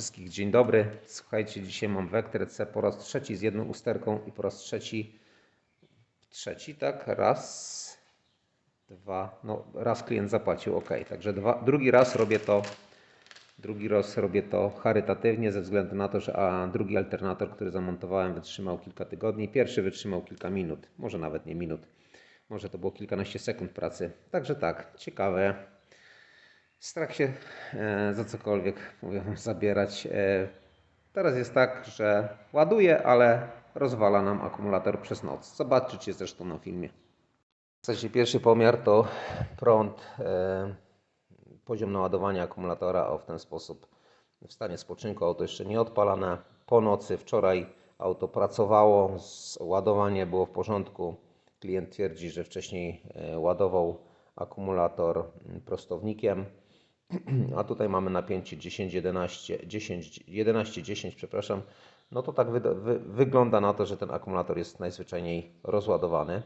wszystkich dzień dobry. Słuchajcie, dzisiaj mam Vectre C po raz trzeci z jedną usterką i po raz trzeci, trzeci, tak? Raz, dwa, no raz klient zapłacił, ok. Także dwa, drugi raz robię to, drugi raz robię to charytatywnie ze względu na to, że a drugi alternator, który zamontowałem wytrzymał kilka tygodni, pierwszy wytrzymał kilka minut, może nawet nie minut, może to było kilkanaście sekund pracy. Także tak, ciekawe. Strach się e, za cokolwiek mówią zabierać. E, teraz jest tak, że ładuje, ale rozwala nam akumulator przez noc. Zobaczycie zresztą na filmie. W zasadzie pierwszy pomiar to prąd, e, poziom naładowania akumulatora o w ten sposób w stanie spoczynku. Auto jeszcze nie odpalane. Po nocy wczoraj auto pracowało, ładowanie było w porządku. Klient twierdzi, że wcześniej ładował akumulator prostownikiem. A tutaj mamy napięcie 10, 11, 10, 11, 10, przepraszam. No to tak wy, wy, wygląda na to, że ten akumulator jest najzwyczajniej rozładowany.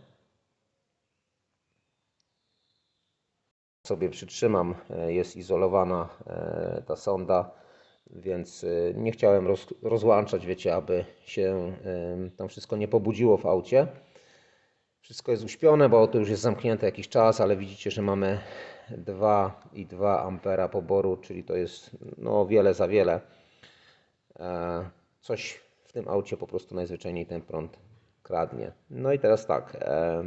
Sobie przytrzymam, e, jest izolowana e, ta sonda, więc e, nie chciałem roz, rozłączać, wiecie, aby się tam wszystko nie pobudziło w aucie. Wszystko jest uśpione, bo auto już jest zamknięte jakiś czas, ale widzicie, że mamy 2,2 ampera poboru, czyli to jest no, wiele za wiele. E, coś w tym aucie po prostu najzwyczajniej ten prąd kradnie. No i teraz tak, e,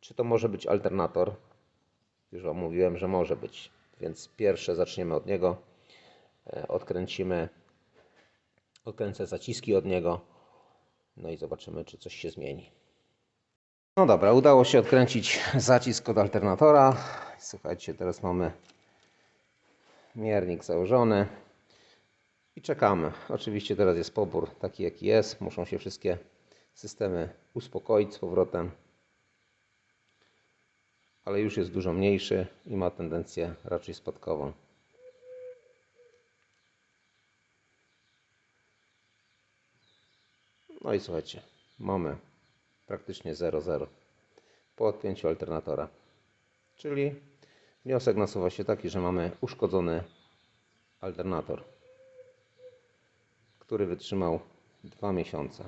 czy to może być alternator? Już Wam mówiłem, że może być, więc pierwsze zaczniemy od niego. E, odkręcimy, odkręcę zaciski od niego, no i zobaczymy, czy coś się zmieni. No dobra, udało się odkręcić zacisk od alternatora. Słuchajcie, teraz mamy miernik założony i czekamy. Oczywiście teraz jest pobór taki jaki jest. Muszą się wszystkie systemy uspokoić z powrotem. Ale już jest dużo mniejszy i ma tendencję raczej spadkową. No i słuchajcie, mamy praktycznie 0,0 po odpięciu alternatora. Czyli wniosek nasuwa się taki, że mamy uszkodzony alternator, który wytrzymał 2 miesiące.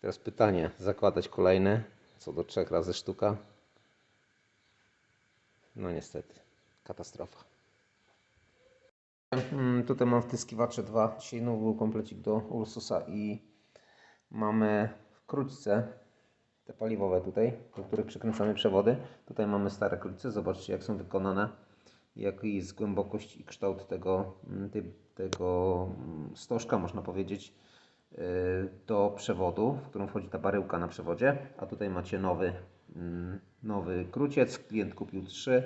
Teraz pytanie, zakładać kolejny co do 3 razy sztuka? No niestety, katastrofa. Hmm, tutaj mam wtyskiwacze 2. Dzisiaj nowy komplecik do Ursusa i mamy krótce, te paliwowe tutaj, do których przykręcamy przewody. Tutaj mamy stare krótce, zobaczcie jak są wykonane, jaki jest głębokość i kształt tego, mm, tego mm, stożka, można powiedzieć, y, do przewodu, w którą wchodzi ta baryłka na przewodzie. A tutaj macie nowy, mm, nowy króciec, klient kupił trzy.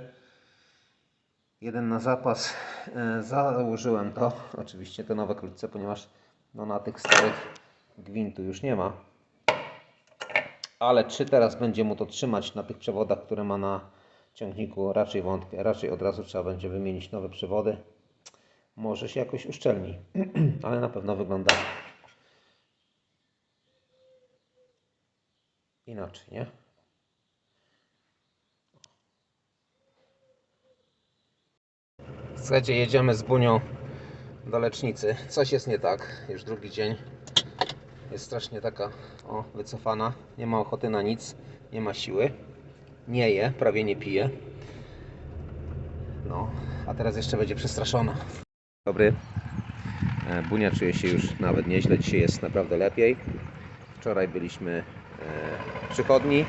Jeden na zapas. E, założyłem to, oczywiście te nowe krótce, ponieważ no, na tych starych gwintu już nie ma ale czy teraz będzie mu to trzymać na tych przewodach, które ma na ciągniku, raczej wątpię. Raczej od razu trzeba będzie wymienić nowe przewody. Może się jakoś uszczelni, ale na pewno wygląda inaczej, nie? Słuchajcie, jedziemy z Bunią do lecznicy. Coś jest nie tak, już drugi dzień. Jest strasznie taka o, wycofana. Nie ma ochoty na nic, nie ma siły. Nie je, prawie nie pije. No, a teraz jeszcze będzie przestraszona. Dobry. E, Bunia czuje się już nawet nieźle. Dzisiaj jest naprawdę lepiej. Wczoraj byliśmy e, w przychodni.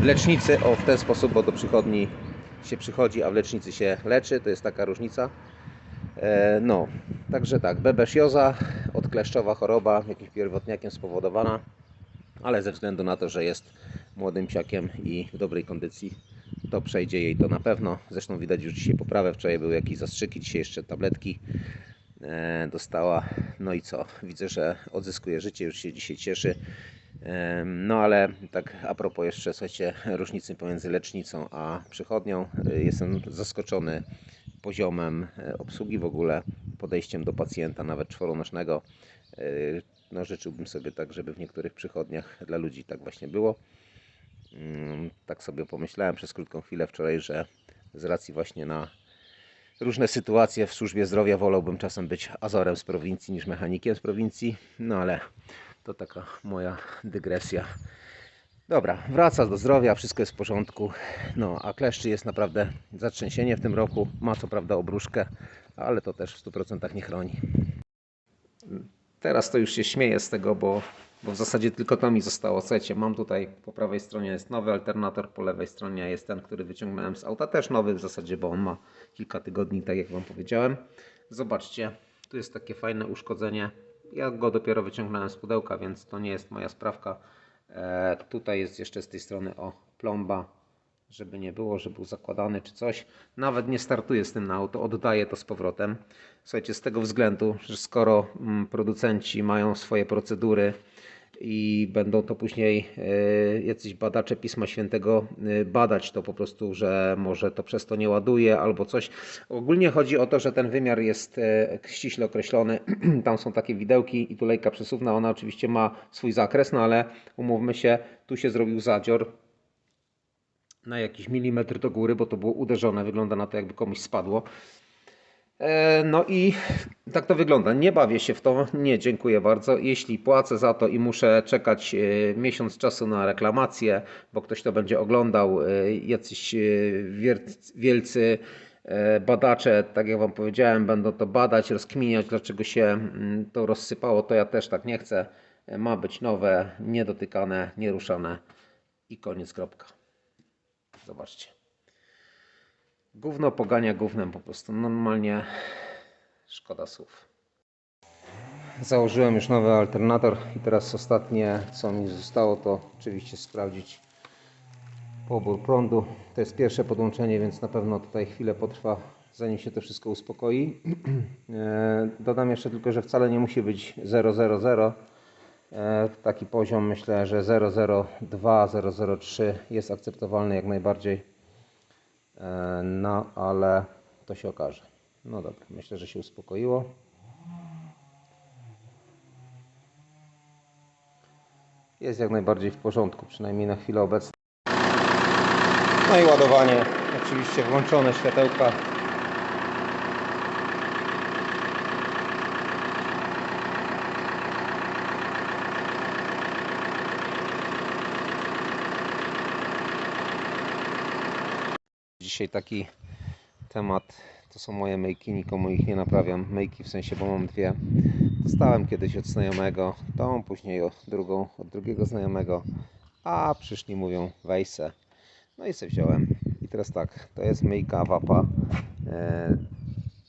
W lecznicy, o w ten sposób, bo do przychodni się przychodzi, a w lecznicy się leczy. To jest taka różnica. E, no, także tak, bebeszioza, odkleszczowa choroba, jakimś pierwotniakiem spowodowana, ale ze względu na to, że jest młodym psiakiem i w dobrej kondycji, to przejdzie jej to na pewno. Zresztą widać już dzisiaj poprawę, wczoraj były jakieś zastrzyki, dzisiaj jeszcze tabletki e, dostała. No i co, widzę, że odzyskuje życie, już się dzisiaj cieszy. E, no ale tak a propos jeszcze, słuchajcie, różnicy pomiędzy lecznicą a przychodnią. E, jestem zaskoczony poziomem obsługi w ogóle, podejściem do pacjenta, nawet czworonożnego. E, no, życzyłbym sobie tak, żeby w niektórych przychodniach dla ludzi tak właśnie było. Mm, tak sobie pomyślałem przez krótką chwilę wczoraj, że z racji właśnie na różne sytuacje w służbie zdrowia. Wolałbym czasem być azorem z prowincji niż mechanikiem z prowincji. No ale to taka moja dygresja. Dobra, wraca do zdrowia, wszystko jest w porządku. No, a kleszczy jest naprawdę zatrzęsienie w tym roku. Ma co prawda obruszkę, ale to też w 100% nie chroni. Teraz to już się śmieję z tego, bo, bo w zasadzie tylko to mi zostało. Słuchajcie, mam tutaj po prawej stronie jest nowy alternator, po lewej stronie jest ten, który wyciągnąłem z auta. Też nowy w zasadzie, bo on ma kilka tygodni, tak jak Wam powiedziałem. Zobaczcie, tu jest takie fajne uszkodzenie. Ja go dopiero wyciągnąłem z pudełka, więc to nie jest moja sprawka. E, tutaj jest jeszcze z tej strony o plomba, żeby nie było, że był zakładany czy coś. Nawet nie startuję z tym na auto, oddaję to z powrotem. Słuchajcie, z tego względu, że skoro mm, producenci mają swoje procedury i będą to później e, jacyś badacze Pisma Świętego e, badać to po prostu, że może to przez to nie ładuje albo coś. Ogólnie chodzi o to, że ten wymiar jest e, ściśle określony. Tam są takie widełki i tulejka przesuwna. Ona oczywiście ma swój zakres, no ale umówmy się, tu się zrobił zadzior na jakiś milimetr do góry, bo to było uderzone. Wygląda na to, jakby komuś spadło. E, No i tak to wygląda. Nie bawię się w to. Nie, dziękuję bardzo. Jeśli płacę za to i muszę czekać e, miesiąc czasu na reklamację, bo ktoś to będzie oglądał, e, jacyś wielcy badacze, tak jak Wam powiedziałem, będą to badać, rozkminiać, dlaczego się to rozsypało, to ja też tak nie chcę. Ma być nowe, niedotykane, nieruszane i koniec, kropka. Zobaczcie. Gówno pogania gównem po prostu. Normalnie szkoda słów. Założyłem już nowy alternator i teraz ostatnie co mi zostało to oczywiście sprawdzić pobór prądu. To jest pierwsze podłączenie, więc na pewno tutaj chwilę potrwa zanim się to wszystko uspokoi. E, Dodam jeszcze tylko, że wcale nie musi być 000. E, Taki poziom myślę, że 002, 003 jest akceptowalny jak najbardziej. E, No, ale to się okaże. No dobra, myślę, że się uspokoiło. Jest jak najbardziej w porządku, przynajmniej na chwilę obecną. No i ładowanie, oczywiście włączone światełka. Dzisiaj taki temat to są moje myjki, nikomu ich nie naprawiam. Myjki w sensie, bo mam dwie. Dostałem kiedyś od znajomego, tą później od drugą, od drugiego znajomego, a przyszli mówią weź se. No i se wziąłem. I teraz tak, to jest myjka wapa. E,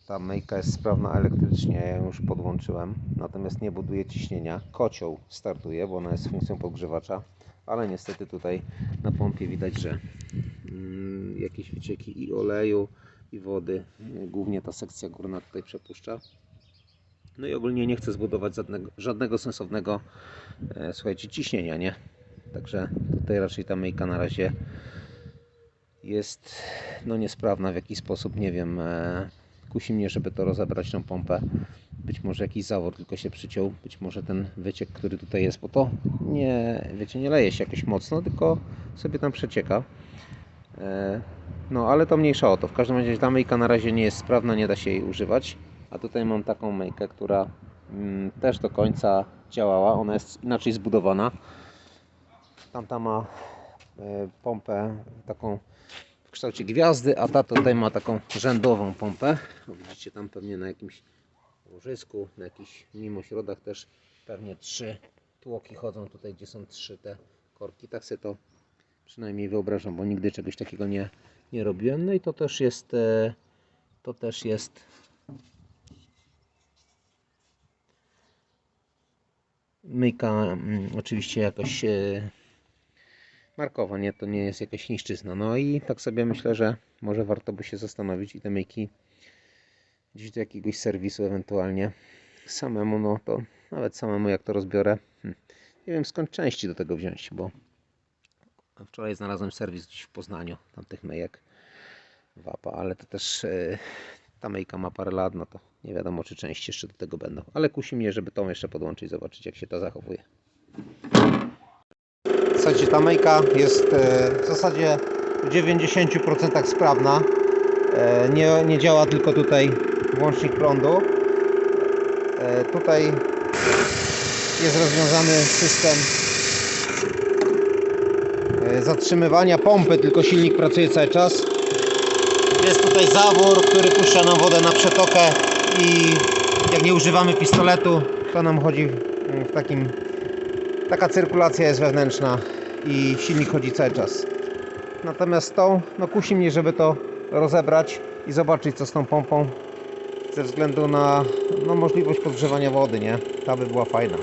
ta myjka jest sprawna elektrycznie, ja ją już podłączyłem, natomiast nie buduje ciśnienia. Kocioł startuje, bo ona jest funkcją podgrzewacza, ale niestety tutaj na pompie widać, że mm, jakieś wycieki i oleju, i wody, głównie ta sekcja górna tutaj przepuszcza. No i ogólnie nie chcę zbudować żadnego, żadnego sensownego, e, słuchajcie, ciśnienia, nie? Także tutaj raczej ta myjka na razie jest no niesprawna w jakiś sposób, nie wiem. E, kusi mnie, żeby to rozebrać tą pompę. Być może jakiś zawór tylko się przyciął, być może ten wyciek, który tutaj jest, bo to nie, wiecie, nie leje się jakoś mocno, tylko sobie tam przecieka. E, No, ale to mniejsza o to. W każdym razie ta myjka na razie nie jest sprawna, nie da się jej używać. A tutaj mam taką myjkę, która mm, też do końca działała. Ona jest inaczej zbudowana. Tamta ma e, pompę taką w kształcie gwiazdy, a ta tutaj ma taką rzędową pompę. Widzicie tam pewnie na jakimś łożysku, na jakichś mimośrodach też pewnie trzy tłoki chodzą tutaj, gdzie są trzy te korki. Tak sobie to przynajmniej wyobrażam, bo nigdy czegoś takiego nie, nie robiłem. No i to też jest e, to też jest myjka mm, oczywiście jakoś e, markowa, nie? To nie jest jakaś niszczyzna. No i tak sobie myślę, że może warto by się zastanowić i te myjki gdzieś do jakiegoś serwisu ewentualnie samemu, no to nawet samemu jak to rozbiorę, hmm, nie wiem skąd części do tego wziąć, bo wczoraj znalazłem serwis gdzieś w Poznaniu tamtych myjek wapa, ale to też e, ta myjka ma parę lat, no to nie wiadomo czy części jeszcze do tego będą, ale kusi mnie, żeby tą jeszcze podłączyć, zobaczyć jak się to zachowuje. W zasadzie ta myjka jest e, w zasadzie w 90% sprawna. E, Nie, nie działa tylko tutaj włącznik prądu. E, Tutaj jest rozwiązany system e, zatrzymywania pompy, tylko silnik pracuje cały czas. Jest tutaj zawór, który puszcza nam wodę na przetokę i jak nie używamy pistoletu, to nam chodzi w- w takim... Taka cyrkulacja jest wewnętrzna i silnik chodzi cały czas. Natomiast tą, no kusi mnie, żeby to rozebrać i zobaczyć co z tą pompą ze względu na no, możliwość podgrzewania wody, nie? Ta by była fajna.